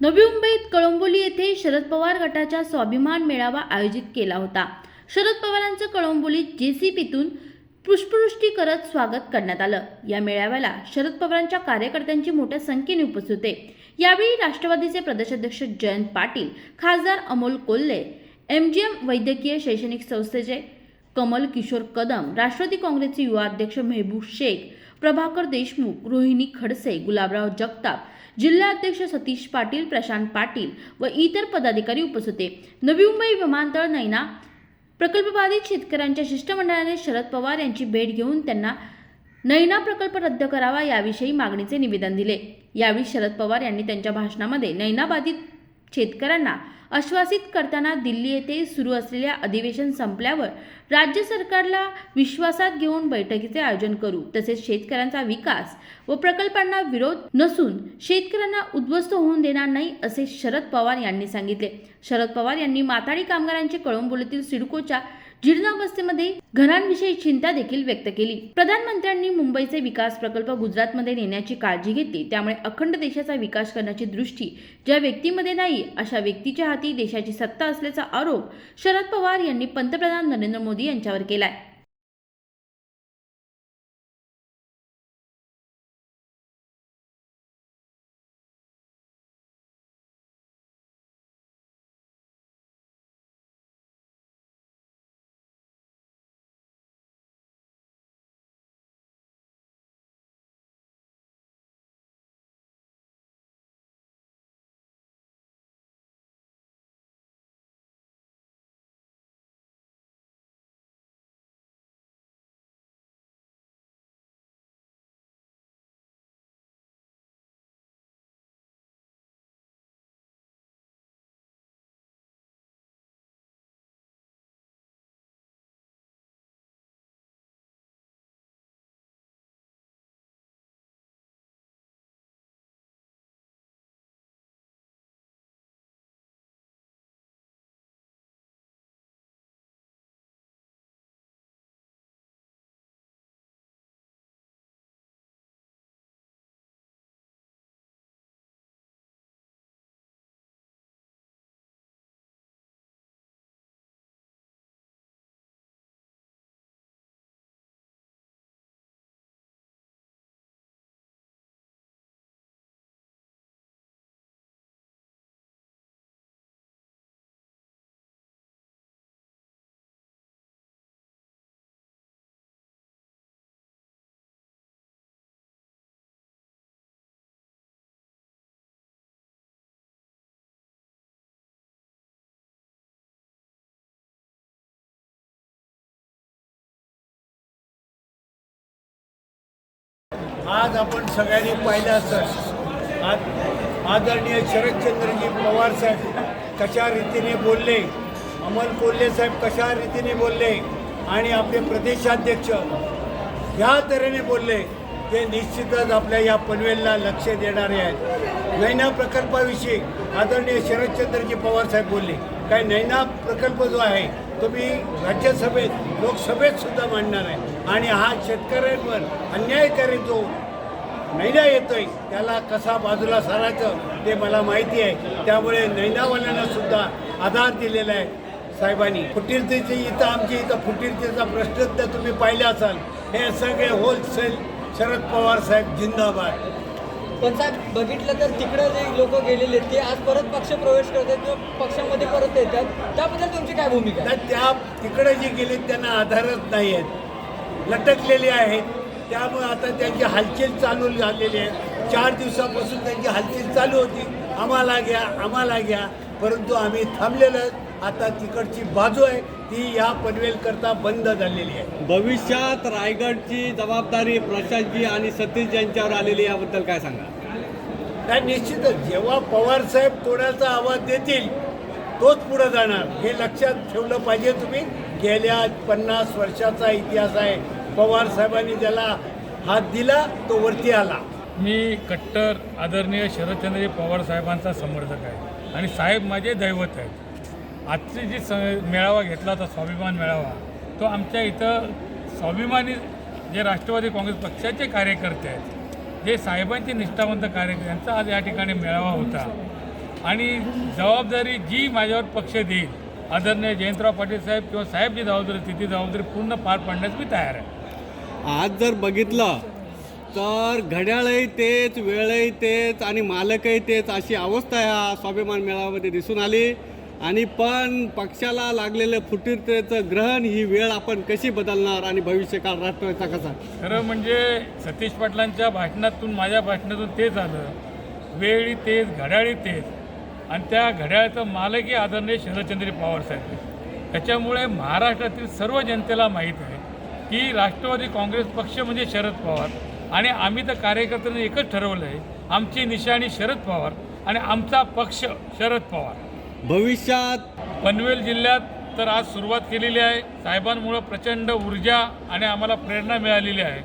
नवी मुंबईत कळंबोली येथे शरद पवार गटाचा स्वाभिमान मेळावा आयोजित केला होता. शरद पवारांचं कळंबोलीत जेसीपीतून पुष्पवृष्टी करत स्वागत करण्यात आलं. या मेळाव्याला शरद पवारांच्या कार्यकर्त्यांची मोठ्या संख्येने उपस्थित होते. यावेळी राष्ट्रवादीचे प्रदेशाध्यक्ष जयंत पाटील खासदार Amol Kolhe M J M वैद्यकीय शैक्षणिक संस्थेचे कमल किशोर कदम राष्ट्रवादी काँग्रेसचे युवा अध्यक्ष मेहबूब शेख प्रभाकर देशमुख रोहिणी खडसे गुलाबराव जगताप जिल्हाध्यक्ष सतीश पाटील प्रशांत पाटील व इतर पदाधिकारी उपस्थित होते. नवी मुंबई विमानतळ नैना प्रकल्पबाधित शेतकऱ्यांच्या शिष्टमंडळाने शरद पवार यांची भेट घेऊन त्यांना नैना प्रकल्प रद्द करावा याविषयी मागणीचे निवेदन दिले. यावेळी शरद पवार यांनी त्यांच्या भाषणामध्ये नैनाबाधित शेतकऱ्यांना आश्वासित करताना दिल्ली येथे सुरू असलेल्या अधिवेशन संपल्यावर राज्य सरकारला विश्वासात घेऊन बैठकीचे आयोजन करू तसेच शेतकऱ्यांचा विकास व प्रकल्पांना विरोध नसून शेतकऱ्यांना उद्ध्वस्त होऊन देणार नाही असे शरद पवार यांनी सांगितले. शरद पवार यांनी माथाडी कामगारांचे कळंबोलीतील सिडकोच्या जीर्णावस्थेमध्ये घरांविषयी चिंता देखील व्यक्त केली. प्रधानमंत्र्यांनी मुंबईचे विकास प्रकल्प गुजरातमध्ये नेण्याची काळजी घेतली. त्यामुळे अखंड देशाचा विकास करण्याची दृष्टी ज्या व्यक्तीमध्ये नाही अशा व्यक्तीच्या हाती देशाची सत्ता असल्याचा आरोप शरद पवार यांनी पंतप्रधान नरेंद्र मोदी यांच्यावर केलाय. आज आपण सगळ्यांनी पाहिलं असं. आज आदरणीय शरदचंद्रजी पवार साहेब कशा रीतीने बोलले अमल कोल्हे साहेब कशा रीतीने बोलले आणि आपले प्रदेशाध्यक्ष ह्या तऱ्हेने बोलले ते निश्चितच आपल्या या पनवेलला लक्ष देणारे आहेत. नैना प्रकल्पाविषयी आदरणीय शरदचंद्रजी पवार साहेब बोलले. काय नैना प्रकल्प जो आहे तो मी राज्यसभेत लोकसभेत सुद्धा मांडणार आहे. आणि हा शेतकऱ्यांवर अन्यायकारी जो नैना येतोय त्याला कसा बाजूला सारायचं ते मला माहिती आहे. त्यामुळे नैनावाल्यांना सुद्धा आधार दिलेला आहे. साहेबांनी फुटीरतेची इथं आमची इथं फुटीरतेचा प्रश्न तर तुम्ही पाहिला असाल हे सगळे होलसेल शरद पवार साहेब जिंदाबाद. पण साहेब बघितलं तर तिकडं जे लोक गेलेले ते आज परत पक्ष प्रवेश करतात किंवा पक्षामध्ये परत येतात. त्याबद्दल तुमची काय भूमिका आहे? तर त्या तिकडे जे गेले त्यांना आधारच नाही आहेत. लटकलेले आहेत. त्यामुळे आता त्यांची हालचाल चालू झालेली आहे. चार दिवसापासून त्यांची हालचाल चालू होती. आम्हाला घ्या आम्हाला घ्या. परंतु आम्ही थांबलेलो आता तिकडची बाजू आहे ती या पनवेलकरता बंद झालेली आहे. भविष्यात रायगडची जबाबदारी प्रशासजी आणि सतीश यांच्यावर आलेली याबद्दल काय सांगा? काय निश्चितच. जेव्हा पवार साहेब कोणाचा आवाज देतील तोच पुढे जाणार. हे लक्षात ठेवलं पाहिजे तुम्ही. गेल्या पन्नास वर्षाचा इतिहास आहे. पवार साहेबांनी ज्याला हात दिला तो वरती आला. मी कट्टर आदरणीय शरदचंद्रजी पवार साहेबांचा समर्थक आहे. आणि साहेब माझे दैवत आहेत. आजची जी स मेळावा घेतला होता स्वाभिमान मेळावा तो आमच्या इथं स्वाभिमानी जे राष्ट्रवादी काँग्रेस पक्षाचे कार्यकर्ते आहेत जे साहेबांचे निष्ठावंत कार्यकर्ते यांचा आज या ठिकाणी मेळावा होता. आणि जबाबदारी जी माझ्यावर पक्ष देईल आदरणीय जयंतराव पाटील साहेब किंवा साहेब जी जबाबदारी तिथे जबाबदारी पूर्ण पार पाडण्यास मी तयार आहे. आज जर बघितलं तर घड्याळही तेच वेळही तेच आणि मालकही तेच अशी अवस्था ह्या स्वाभिमान मेळाव्यामध्ये दिसून आली. आणि पण पक्षाला लागलेलं फुटीरतेचं ग्रहण ही वेळ आपण कशी बदलणार आणि भविष्यकाळ राष्ट्रवादीचा कसा? खरं म्हणजे सतीश पाटलांच्या भाषणातून माझ्या भाषणातून तेच आलं वेळी तेच घड्याळी तेच आणि त्या घड्याळाचं मालकी आदरणीय शरदचंद्र पवार साहेब त्याच्यामुळे महाराष्ट्रातील सर्व जनतेला माहीत आहे की राष्ट्रवादी काँग्रेस पक्ष म्हणजे शरद पवार. आणि आम्ही तर कार्यकर्त्यांनी एकच ठरवलं आहे आमची निशाणी शरद पवार आणि आमचा पक्ष शरद पवार. भविष्यात पनवेल जिल्ह्यात तर आज सुरुवात केलेली आहे. साहेबांमुळं प्रचंड ऊर्जा आणि आम्हाला प्रेरणा मिळालेली आहे.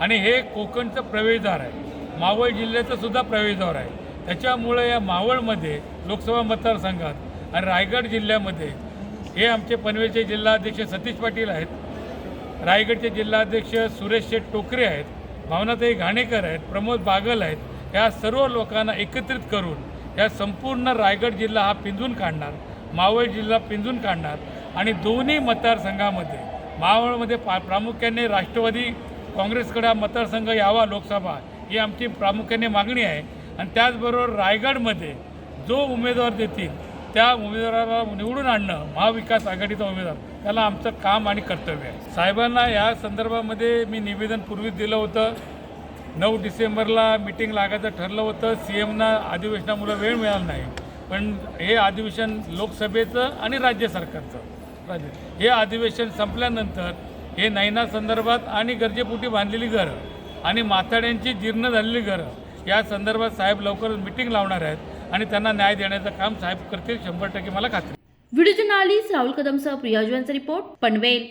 आणि हे कोकणचं प्रवेशद्वार आहे. मावळ जिल्ह्याचं सुद्धा प्रवेशद्वार आहे. त्याच्यामुळे या मावळमध्ये लोकसभा मतदारसंघात आणि रायगड जिल्ह्यामध्ये हे आमचे पनवेलचे जिल्हाध्यक्ष सतीश पाटील आहेत. रायगडचे जिल्हाध्यक्ष सुरेश शेठ टोकरे आहेत. भावनाताई घाणेकर आहेत. प्रमोद बागल आहेत. या सर्व लोकांना एकत्रित करून या संपूर्ण रायगड जिल्हा हा पिंजून काढणार मावळ जिल्हा पिंजून काढणार आणि दोन्ही मतदारसंघामध्ये मावळमध्ये पा प्रामुख्याने राष्ट्रवादी काँग्रेसकडे हा मतदारसंघ यावा लोकसभा ही आमची प्रामुख्याने मागणी आहे. आणि त्याचबरोबर रायगडमध्ये जो उमेदवार देतील त्या उमेदवाराला निवडून आणणं महाविकास आघाडीचा उमेदवार त्याला आमचं काम आणि कर्तव्य आहे. साहेबांना या संदर्भामध्ये मी निवेदन पूर्वीच दिलं होतं. नऊ डिसेंबरला मिटिंग लागायचं ठरलं होतं. सी एमना अधिवेशनामुळं वेळ मिळाला नाही. पण हे अधिवेशन लोकसभेचं आणि राज्य सरकारचं. राज्य हे अधिवेशन संपल्यानंतर हे नैना संदर्भात आणि गरजेपोटी बांधलेली घरं आणि माथाड्यांची जीर्ण झालेली घरं या संदर्भात साहेब लवकरच मिटिंग लावणार आहेत आणि त्यांना न्याय देण्याचं काम साहेब करतील शंभर टक्के मला खात्री. व्हिडिओ जर्नालिस्ट राहुल कदमसह प्रिया रिपोर्ट पनवेल.